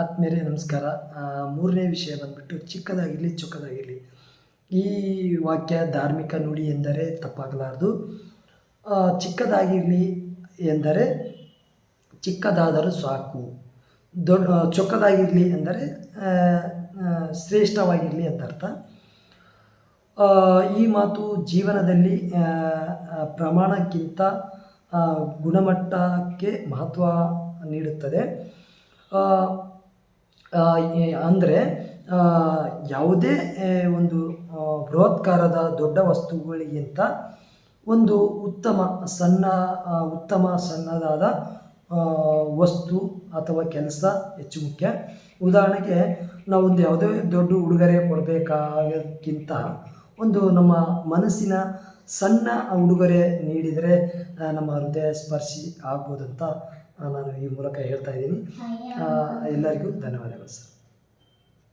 ಆತ್ಮೀಯರೇ, ನಮಸ್ಕಾರ. ಮೂರನೇ ವಿಷಯ ಬಂದ್ಬಿಟ್ಟು ಚಿಕ್ಕದಾಗಿರಲಿ, ಚೊಕ್ಕದಾಗಿರಲಿ. ಈ ವಾಕ್ಯ ಧಾರ್ಮಿಕ ನುಡಿ ಎಂದರೆ ತಪ್ಪಾಗಲಾರದು. ಚಿಕ್ಕದಾಗಿರಲಿ ಎಂದರೆ ಚಿಕ್ಕದಾದರೂ ಸಾಕು. ದೊಡ್ಡ ಚೊಕ್ಕದಾಗಿರಲಿ ಎಂದರೆ ಶ್ರೇಷ್ಠವಾಗಿರಲಿ ಅಂತ ಅರ್ಥ. ಈ ಮಾತು ಜೀವನದಲ್ಲಿ ಪ್ರಮಾಣಕ್ಕಿಂತ ಗುಣಮಟ್ಟಕ್ಕೆ ಮಹತ್ವ ನೀಡುತ್ತದೆ. ಅಂದರೆ ಯಾವುದೇ ಒಂದು ಬೃಹತ್ಕಾರದ ದೊಡ್ಡ ವಸ್ತುಗಳಿಗಿಂತ ಒಂದು ಉತ್ತಮ, ಸಣ್ಣ ಉತ್ತಮ, ಸಣ್ಣದಾದ ವಸ್ತು ಅಥವಾ ಕೆಲಸ ಹೆಚ್ಚು ಮುಖ್ಯ. ಉದಾಹರಣೆಗೆ, ನಾವೊಂದು ಯಾವುದೇ ದೊಡ್ಡ ಉಡುಗೊರೆ ಕೊಡಬೇಕಾಗಿಂತ ಒಂದು ನಮ್ಮ ಮನಸ್ಸಿನ ಸಣ್ಣ ಉಡುಗೊರೆ ನೀಡಿದರೆ ನಮ್ಮ ಹೃದಯ ಸ್ಪರ್ಶಿ ಆಗ್ಬೋದಂತ ನಾನು ಈ ಮೂಲಕ ಹೇಳ್ತಾ ಇದ್ದೀನಿ. ಎಲ್ಲರಿಗೂ ಧನ್ಯವಾದಗಳು, ಸರ್.